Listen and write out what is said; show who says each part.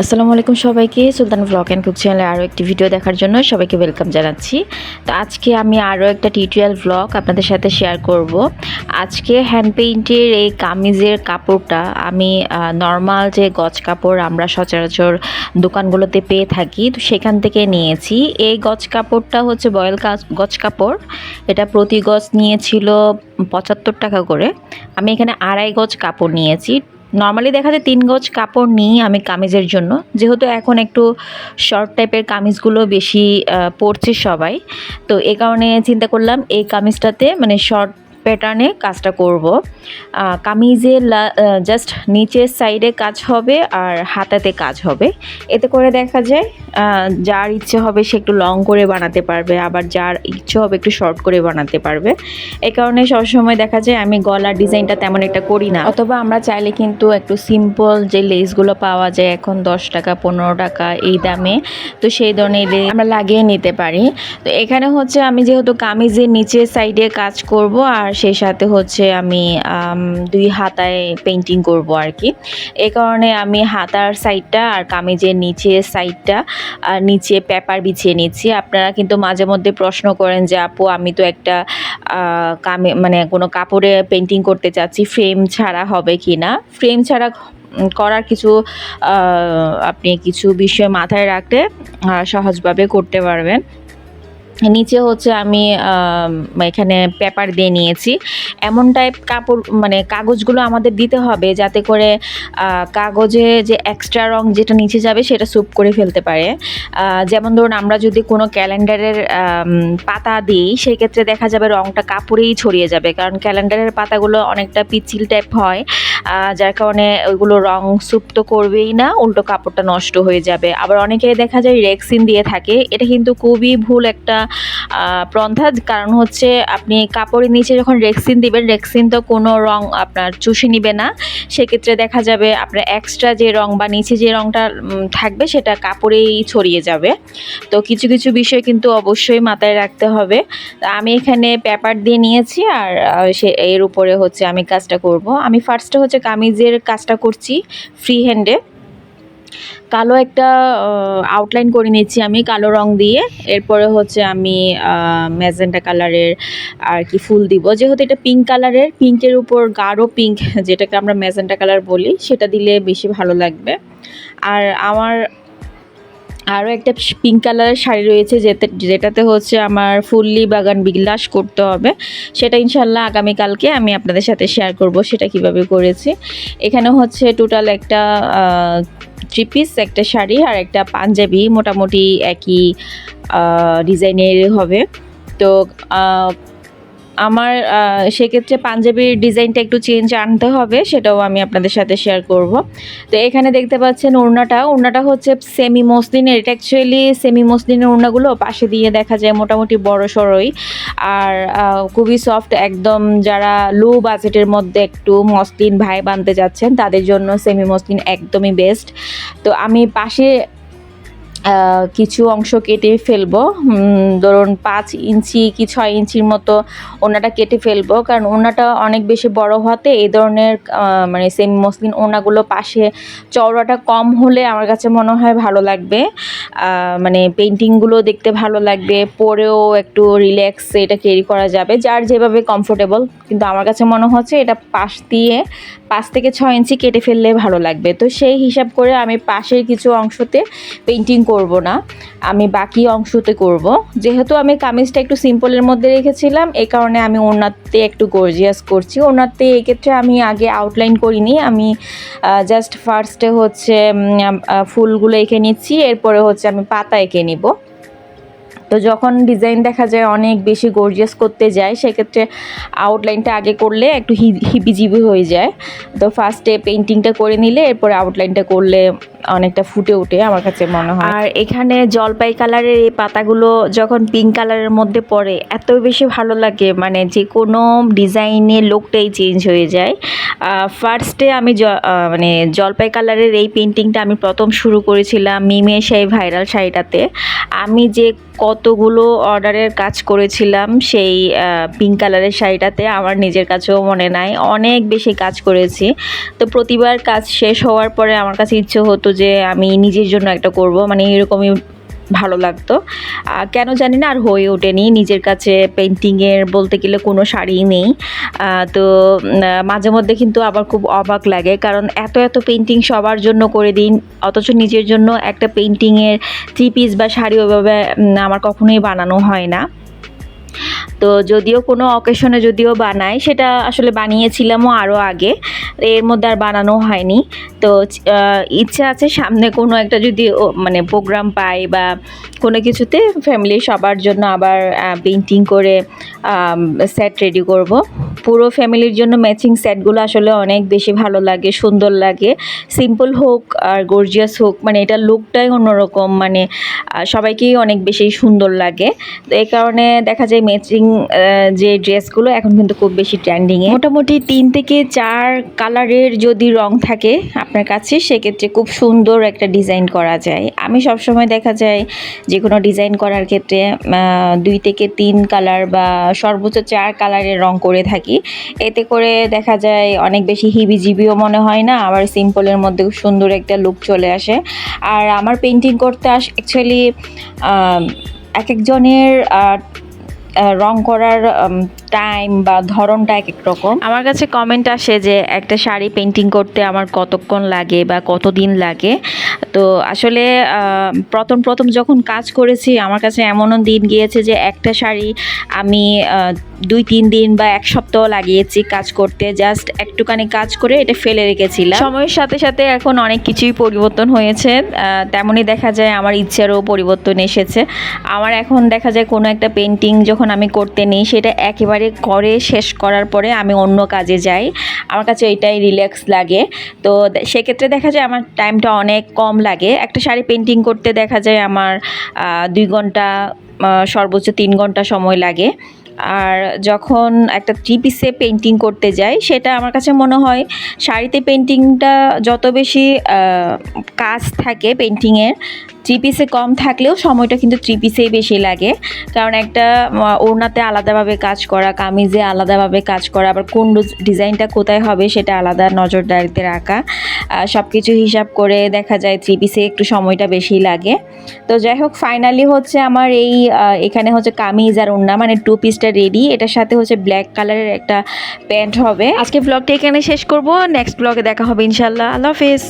Speaker 1: আসসালামু আলাইকুম সবাইকে, সুলতান ব্লগ অ্যান্ড কুক চ্যানেলে আরও একটি ভিডিও দেখার জন্য সবাইকে ওয়েলকাম জানাচ্ছি। তো আজকে আমি আরও একটা টিউটোরিয়াল ব্লগ আপনাদের সাথে শেয়ার করব। আজকে হ্যান্ড পেইন্টের এই কামিজের কাপড়টা আমি নর্মাল যে গজ কাপড় আমরা সচরাচর দোকানগুলোতে পেয়ে থাকি, তো সেখান থেকে নিয়েছি। এই গজ কাপড়টা হচ্ছে বয়েল গজ কাপড়। এটা প্রতি গজ নিয়েছিল পঁচাত্তর টাকা করে। আমি এখানে আড়াই গজ কাপড় নিয়েছি। নর্মালি দেখা যায় তিন গজ কাপড় নিই আমি কামিজের জন্য। যেহেতু এখন একটু শর্ট টাইপের কামিজগুলো বেশি পরছে সবাই। তো এ কারণে চিন্তা করলাম এই কামিজটাতে মানে শর্ট প্যাটার্নে কাজটা করব। কামিজে জাস্ট নিচের সাইডে কাজ হবে আর হাতাতে কাজ হবে। এতে করে দেখা যায় যার ইচ্ছে হবে সে একটু লং করে বানাতে পারবে, আবার যার ইচ্ছে হবে একটু শর্ট করে বানাতে পারবে। এই কারণে সবসময় দেখা যায় আমি গলার ডিজাইনটা তেমন একটা করি না। অথবা আমরা চাইলে কিন্তু একটু সিম্পল যে লেসগুলো পাওয়া যায়, এখন দশ টাকা, পনেরো টাকা এই দামে, তো সেই ধরনের লেস আমরা লাগিয়ে নিতে পারি। তো এখানে হচ্ছে আমি যেহেতু কামিজের নিচের সাইডে কাজ করব আর সেই সাথে হচ্ছে আমি দুই হাতায় পেন্টিং করব আর কি এই কারণে আমি হাতার সাইডটা আর কামিজের নিচের সাইডটা আর নিচে পেপার বিছিয়ে নিচ্ছি। আপনারা কিন্তু মাঝে মধ্যে প্রশ্ন করেন যে, আপু, আমি তো একটা কামে মানে কোনো কাপড়ে পেন্টিং করতে চাচ্ছি ফ্রেম ছাড়া হবে কি না? ফ্রেম ছাড়া করার কিছু আপনি কিছু বিষয় মাথায় রাখলে সহজভাবে করতে পারবেন। নিচে হচ্ছে আমি এখানে পেপার দিয়ে নিয়েছি। এমন টাইপ কাপড় মানে কাগজগুলো আমাদের দিতে হবে যাতে করে কাগজে যে এক্সট্রা রং যেটা নিচে যাবে সেটা সুপ করে ফেলতে পারে। যেমন ধরুন আমরা যদি কোনো ক্যালেন্ডারের পাতা দিই, সেক্ষেত্রে দেখা যাবে রংটা কাপড়েই ছড়িয়ে যাবে। কারণ ক্যালেন্ডারের পাতাগুলো অনেকটা পিচ্ছিল টাইপ হয়। যার কারণে ওইগুলো রং সুপ তো করবেই না, উল্টো কাপড়টা নষ্ট হয়ে যাবে। আবার অনেকে দেখা যায় রেক্সিন দিয়ে থাকে। এটা কিন্তু খুবই ভুল একটা প্রন্থা কারণ হচ্ছে আপনি কাপড়ের নিচে যখন রেক্সিন দিবেন, রেক্সিন তো কোনো রং আপনার চুষে নিবে না। সেক্ষেত্রে দেখা যাবে আপনার এক্সট্রা যে রং বা নিচে যে রংটা থাকবে, সেটা কাপড়েই ছড়িয়ে যাবে। তো কিছু কিছু বিষয় কিন্তু অবশ্যই মাথায় রাখতে হবে। আমি এখানে পেপার দিয়ে নিয়েছি আর সে, এর উপরে হচ্ছে আমি কাজটা করব। আমি ফার্স্টে হচ্ছে কামিজের কাজটা করছি ফ্রি হ্যান্ডে কালো একটা আউটলাইন করে নিয়েছি আমি কালো রং দিয়ে। এরপরে হচ্ছে আমি ম্যাজেন্টা কালারের আর কি ফুল দিব। যেহেতু এটা পিঙ্ক কালারের পিঙ্কের উপর গাঢ় পিঙ্ক যেটাকে আমরা ম্যাজেন্টা কালার বলি, সেটা দিলে বেশি ভালো লাগবে। আর আমার আরও একটা পিঙ্ক কালারের শাড়ি রয়েছে যেতে যেটাতে হচ্ছে আমার ফুললি বাগান বিলাস করতে হবে। সেটা ইনশাল্লাহ আগামীকালকে আমি আপনাদের সাথে শেয়ার করব সেটা কীভাবে করেছি। এখানে হচ্ছে টোটাল একটা থ্রি পিস একটা শাড়ি আর একটা পাঞ্জাবি মোটামুটি একই ডিজাইনের হবে। তো আমার সেক্ষেত্রে পাঞ্জাবির ডিজাইনটা একটু চেঞ্জ আনতে হবে, সেটাও আমি আপনাদের সাথে শেয়ার করব। তো এখানে দেখতে পাচ্ছেন ওড়নাটা ওড়নাটা হচ্ছে সেমি মসলিনের এটা অ্যাকচুয়ালি সেমি মসলিনের ওড়নাগুলো পাশে দিয়ে দেখা যায় মোটামুটি বড় সড়ই আর খুবই সফট একদম যারা লো বাজেটের মধ্যে একটু মসলিন ভাই বানতে যাচ্ছেন, তাদের জন্য সেমি মসলিন একদমই বেস্ট তো আমি পাশে কিছু অংশ কেটে ফেলব। ধরুন পাঁচ ইঞ্চি কি ছয় ইঞ্চির মতো ওনাটা কেটে ফেলব। কারণ ওনাটা অনেক বেশি বড় হতে এই ধরনের মানে সেমি মসলিন ওনাগুলো পাশে চওড়াটা কম হলে আমার কাছে মনে হয় ভালো লাগবে। মানে পেন্টিংগুলো দেখতে ভালো লাগবে। পরেও একটু রিল্যাক্স এটা ক্যারি করা যাবে, যার যেভাবে কমফোর্টেবল। কিন্তু আমার কাছে মনে হচ্ছে এটা পাশ দিয়ে পাঁচ থেকে ছয় ইঞ্চি কেটে ফেললে ভালো লাগবে। তো সেই হিসাব করে আমি পাশের কিছু অংশতে পেন্টিং করব না, আমি বাকি অংশতে করব। যেহেতু আমি কামিজটা একটু সিম্পলের মধ্যে রেখেছিলাম, এ কারণে আমি ওনাতে একটু গর্জিয়াস করছি। ওনাতে এক্ষেত্রে আমি আগে আউটলাইন করিনি, আমি জাস্ট ফার্স্টে হচ্ছে ফুলগুলো এঁকে নিচ্ছি, এরপরে হচ্ছে আমি পাতা এঁকে নিব। তো যখন ডিজাইন দেখা যায় অনেক বেশি গর্জিয়াস করতে যায়, সেক্ষেত্রে আউটলাইনটা আগে করলে একটু হিবিজিবি হয়ে যায়। তো ফার্স্টে পেন্টিংটা করে নিলে, এরপরে আউটলাইনটা করলে অনেকটা ফুটে ওঠে আমার কাছে মনে হয়। আর এখানে জলপাই কালারের এই পাতাগুলো যখন পিঙ্ক কালারের মধ্যে পড়ে, এত বেশি ভালো লাগে। মানে যে কোনো ডিজাইনের লোকটাই চেঞ্জ হয়ে যায়। ফার্স্টে আমি মানে জলপাই কালারের এই পেন্টিংটা আমি প্রথম শুরু করেছিলাম মিমে সেই ভাইরাল শাড়িটাতে। আমি যে কতগুলো অর্ডারের কাজ করেছিলাম, সেই পিঙ্ক কালারের শাড়িটাতে আমার নিজের কাছেও মনে নাই। অনেক বেশি কাজ করেছি। তো প্রতিবার কাজ শেষ হওয়ার পরে আমার কাছে ইচ্ছে হতো যে আমি নিজের জন্য একটা করব। মানে এরকমই ভালো লাগতো। কেন জানি না, আর হয়ে ওঠেনি। নিজের কাছে পেন্টিংয়ের বলতে গেলে কোনো শাড়ি নেই। তো মাঝে মধ্যে কিন্তু আবার খুব অবাক লাগে। কারণ এত এত পেন্টিং সবার জন্য করে দিন। অথচ নিজের জন্য একটা পেন্টিংয়ের থ্রি পিস বা শাড়ি ওইভাবে আমার কখনোই বানানো হয় না। তো যদিও কোনো অকেশনে যদিও বানাই সেটা আসলে বানিয়েছিলামও আরও আগে। এর মধ্যে আর বানানো হয়নি। তো ইচ্ছা আছে সামনে কোনো একটা যদি মানে প্রোগ্রাম পাই বা কোনো কিছুতে ফ্যামিলি সবার জন্য আবার পেন্টিং করে সেট রেডি করব। পুরো ফ্যামিলির জন্য ম্যাচিং সেটগুলো আসলে অনেক বেশি ভালো লাগে, সুন্দর লাগে। সিম্পল হোক আর গর্জিয়াস হোক মানে এটা লুকটাই অন্যরকম মানে সবাইকেই অনেক বেশি সুন্দর লাগে। তো এই কারণে দেখা যায় ম্যাচিং যে ড্রেসগুলো এখন কিন্তু খুব বেশি ট্রেন্ডিংয়ে মোটামুটি তিন থেকে চার কালারের যদি রং থাকে আপনার কাছে, সেক্ষেত্রে খুব সুন্দর একটা ডিজাইন করা যায়। আমি সবসময় দেখা যায় যে কোনো ডিজাইন করার ক্ষেত্রে দুই থেকে তিন কালার বা সর্বোচ্চ চার কালারের রং করে থাকি। এতে করে দেখা যায় অনেক বেশি হিবিজিবিও মনে হয় না, আবার সিম্পলের মধ্যে সুন্দর একটা লুক চলে আসে। আর আমার পেন্টিং করতে আস অ্যাকচুয়ালি এক একজনের রং করার টাইম বা ধরনটা এক এক রকম। আমার কাছে কমেন্ট আসে যে একটা শাড়ি পেন্টিং করতে আমার কতক্ষণ লাগে বা কতদিন লাগে। তো আসলে প্রথম প্রথম যখন কাজ করেছি, আমার কাছে এমনও দিন গিয়েছে যে একটা শাড়ি আমি দুই, তিন দিন বা এক সপ্তাহ লাগিয়েছি কাজ করতে। জাস্ট একটুখানি কাজ করে এটা ফেলে রেখেছিলাম। সময়ের সাথে সাথে এখন অনেক কিছুই পরিবর্তন হয়েছে। তেমনই দেখা যায় আমার ইচ্ছারও পরিবর্তন এসেছে। আমার এখন দেখা যায় কোনো একটা পেন্টিং যখন আমি করতে নিই, সেটা একেবারে করে শেষ করার পরে আমি অন্য কাজে যাই। আমার কাছে এটাই রিল্যাক্স লাগে। তো সেক্ষেত্রে দেখা যায় আমার টাইমটা অনেক কম লাগে। একটা শাড়ি পেন্টিং করতে দেখা যায় আমার দুই ঘণ্টা সর্বোচ্চ তিন ঘণ্টা সময় লাগে। আর যখন একটা থ্রি পিসে পেন্টিং করতে যাই, সেটা আমার কাছে মনে হয় শাড়িতে পেন্টিংটা যত বেশি কাজ থাকে পেন্টিংয়ের থ্রি পিসে কম থাকলেও সময়টা কিন্তু থ্রি পিসেই বেশি লাগে। কারণ একটা ওড়নাতে আলাদাভাবে কাজ করা, কামিজে আলাদাভাবে কাজ করা, আবার কোন ডিজাইনটা কোথায় হবে সেটা আলাদা নজরদারিতে রাখা। সব কিছু হিসাব করে দেখা যায় থ্রি পিসে একটু সময়টা বেশি লাগে। তো যাই হোক ফাইনালি হচ্ছে আমার এই এখানে হচ্ছে কামিজ আর ওড়না মানে টু পিসটা রেডি এটার সাথে হচ্ছে ব্ল্যাক কালারের একটা প্যান্ট হবে। আজকে ব্লগটা এখানে শেষ করব। নেক্সট ব্লগে দেখা হবে ইনশাল্লাহ আল্লাহ হাফেজ।